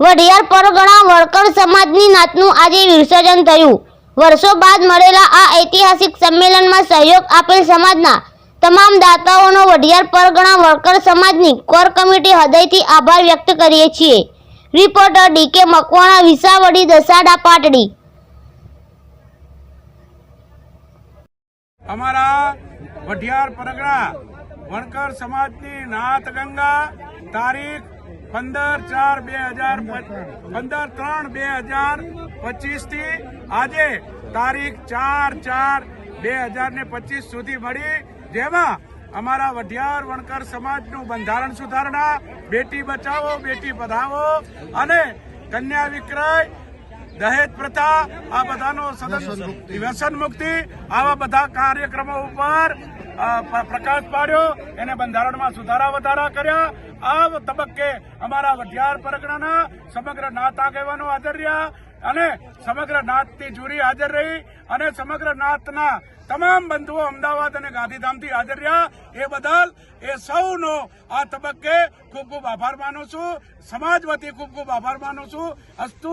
વઢિયાર પરગણા વળકર સમાજની નાતનું આજે વિસર્જન થયું. વર્ષો બાદ મળેલા આ ઐતિહાસિક સંમેલનમાં સહયોગ આપેલ સમાજના તમામ દાતાઓનો વઢિયાર પરગણા વળકર સમાજની કોર કમિટી હૃદયથી આભાર વ્યક્ત કરીએ છીએ. Reporter D K Makwana, Visavadi, Dasada, Patdi. અમારા વઢિયાર પરગણા વણકર સમાજની નાથ ગંગા તારીખ પંદર ચાર બે હજાર પંદર ત્રણ બે હજાર પચીસથી આજે તારીખ ચાર ચાર બે હજાર ને પચીસ સુધી મળી જેમાં અમારા વઢિયાર વણકર સમાજનું બંધારણ સુધારણા બેટી બચાવો બેટી પધાવો અને કન્યા વિક્રય દહેજ પ્રથા આ બધાનો સદન વ્યસન મુક્તિ આવા બધા કાર્યક્રમો ઉપર પ્રકાશ પાડ્યો. એને બંધારણમાં સુધારા વધારા કર્યા. આ તબક્કે અમારા વઢિયાર પરગણાના સમગ્ર નાત આગેવાનો હાજર રહ્યા અને સમગ્ર નાતની જુરી હાજર રહી અને સમગ્ર નાતના તમામ બંધુઓ અમદાવાદ અને ગાંધીધામથી હાજર રહ્યા. એ બદલ એ સૌનો આ તબક્કે ખૂબ ખૂબ આભાર માનું છું. સમાજ વતી ખૂબ ખૂબ આભાર માનું છું. અસ્તુ